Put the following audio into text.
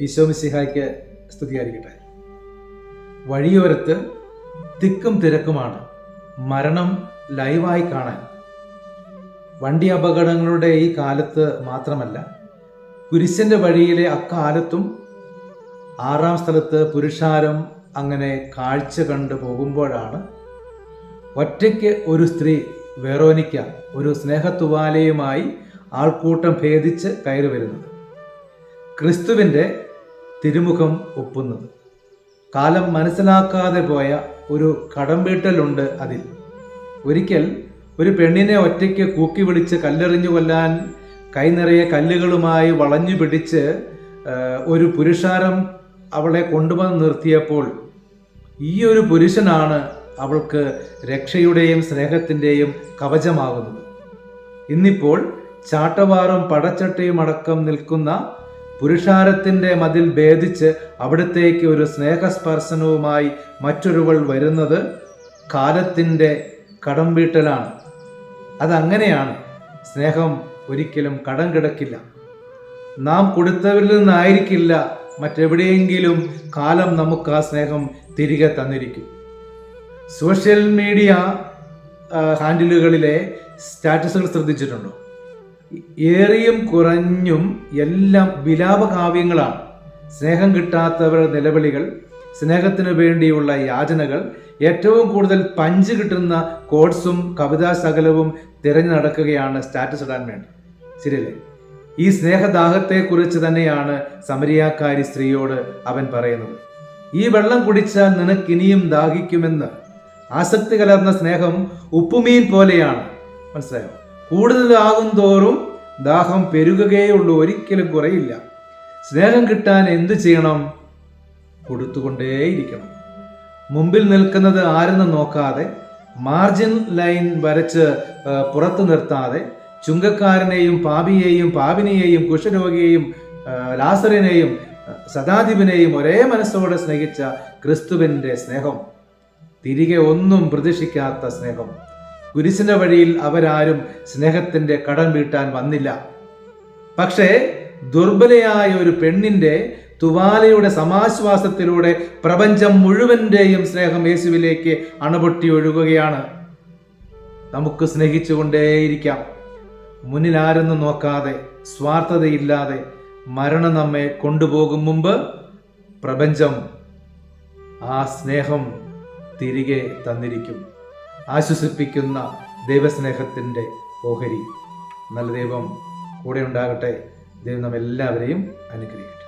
ഈശോ മിശിഹായ്ക്ക് സ്തുതിയായിരിക്കട്ടെ. വഴിയോരത്ത് തിക്കും തിരക്കുമാണ് മരണം ലൈവായി കാണാൻ. വണ്ടി അപകടങ്ങളുടെ ഈ കാലത്ത് മാത്രമല്ല കുരിശന്റെ വഴിയിലെ അക്കാലത്തും ആറാം സ്ഥലത്ത് പുരുഷാരം അങ്ങനെ കാഴ്ച കണ്ടു പോകുമ്പോഴാണ് ഒറ്റയ്ക്ക് ഒരു സ്ത്രീ വെറോനിക്ക ഒരു സ്നേഹത്തുവാലയുമായി ആൾക്കൂട്ടം ഭേദിച്ച് കയറി വരുന്നത്. ക്രിസ്തുവിന്റെ തിരുമുഖം ഒപ്പുന്നത്. കാലം മനസ്സിലാക്കാതെ പോയ ഒരു കടംവീട്ടലുണ്ട് അതിൽ. ഒരിക്കൽ ഒരു പെണ്ണിനെ ഒറ്റയ്ക്ക് കൂക്കി വിളിച്ച് കല്ലെറിഞ്ഞു കൊല്ലാൻ കൈനിറയെ കല്ലുകളുമായി വളഞ്ഞു പിടിച്ച് ഒരു പുരുഷാരം അവളെ കൊണ്ടുവന്ന് നിർത്തിയപ്പോൾ ഈ ഒരു പുരുഷനാണ് അവൾക്ക് രക്ഷയുടെയും സ്നേഹത്തിന്റെയും കവചമാകുന്നത്. ഇന്നിപ്പോൾ ചാട്ടവാറും പടച്ചട്ടയും അടക്കം നിൽക്കുന്ന പുരുഷാരത്തിന്റെ മതിൽ ഭേദിച്ച് അവിടത്തേക്ക് ഒരു സ്നേഹസ്പർശനവുമായി മറ്റൊരുവൾ വരുന്നത് കാലത്തിന്റെ കടം വീട്ടലാണ് അതങ്ങനെയാണ് സ്നേഹം ഒരിക്കലും കടം കിടക്കില്ല. നാം കൊടുത്തവരിൽ നിന്നായിരിക്കില്ല മറ്റെവിടെയെങ്കിലും കാലം നമുക്ക് ആ സ്നേഹം തിരികെ തന്നിരിക്കും. സോഷ്യൽ മീഡിയ ഹാൻഡിലുകളിലെ സ്റ്റാറ്റസുകൾ ശ്രദ്ധിച്ചിട്ടുണ്ടോ? ഏറിയും കുറഞ്ഞും എല്ലാം വിലാപകാവ്യങ്ങളാണ്. സ്നേഹം കിട്ടാത്തവരുടെ നിലവിളികൾ സ്നേഹത്തിനു വേണ്ടിയുള്ള യാചനകൾ ഏറ്റവും കൂടുതൽ പഞ്ച് കിട്ടുന്ന കോഡ്സും കവിതാ ശകലവും തിരഞ്ഞു നടക്കുകയാണ് സ്റ്റാറ്റസ് ഇടാൻ വേണ്ടി. ശരിയല്ലേ? ഈ സ്നേഹദാഹത്തെക്കുറിച്ച് തന്നെയാണ് സമരിയാക്കാരി സ്ത്രീയോട് അവൻ പറയുന്നത്. ഈ വെള്ളം കുടിച്ചാൽ നിനക്കിനിയും ദാഹിക്കുമെന്ന്. ആസക്തി കലർന്ന സ്നേഹം ഉപ്പുമീൻ പോലെയാണ്. മനസ്സിലായോ? കൂടുതലാകും തോറും ദാഹം പെരുകുകയുള്ളൂ ഒരിക്കലും കുറയില്ല. സ്നേഹം കിട്ടാൻ എന്തു ചെയ്യണം? കൊടുത്തുകൊണ്ടേയിരിക്കണം. മുമ്പിൽ നിൽക്കുന്നത് ആരെന്ന് നോക്കാതെ മാർജിൻ ലൈൻ വരച്ച് പുറത്തു നിർത്താതെ ചുങ്കക്കാരനെയും പാപിയെയും പാപിനിയെയും കുഷരോഗിയെയും ലാസറിനെയും സദാധിപനെയും ഒരേ മനസ്സോടെ സ്നേഹിച്ച ക്രിസ്തുവിന്റെ സ്നേഹം തിരികെ ഒന്നും പ്രതീക്ഷിക്കാത്ത സ്നേഹം. കുരിശിന്റെ വഴിയിൽ അവരാരും സ്നേഹത്തിന്റെ കടം വീട്ടാൻ വന്നില്ല. പക്ഷേ ദുർബലയായ ഒരു പെണ്ണിന്റെ തുവാലയുടെ സമാശ്വാസത്തിലൂടെ പ്രപഞ്ചം മുഴുവന്റെയും സ്നേഹം യേശുവിലേക്ക് അണപൊട്ടി ഒഴുകുകയാണ്. നമുക്ക് സ്നേഹിച്ചുകൊണ്ടേയിരിക്കാം. മുന്നിൽ ആരെന്നും നോക്കാതെ സ്വാർത്ഥതയില്ലാതെ മരണം നമ്മെ കൊണ്ടുപോകും മുമ്പ് പ്രപഞ്ചം ആ സ്നേഹം തിരികെ തന്നിരിക്കും. ആശ്വസിപ്പിക്കുന്ന ദൈവസ്നേഹത്തിന്റെ ഓഹരി. നല്ല ദൈവം കൂടെ ഉണ്ടാകട്ടെ. ദൈവം നമ്മെല്ലാവരെയും അനുഗ്രഹിക്കും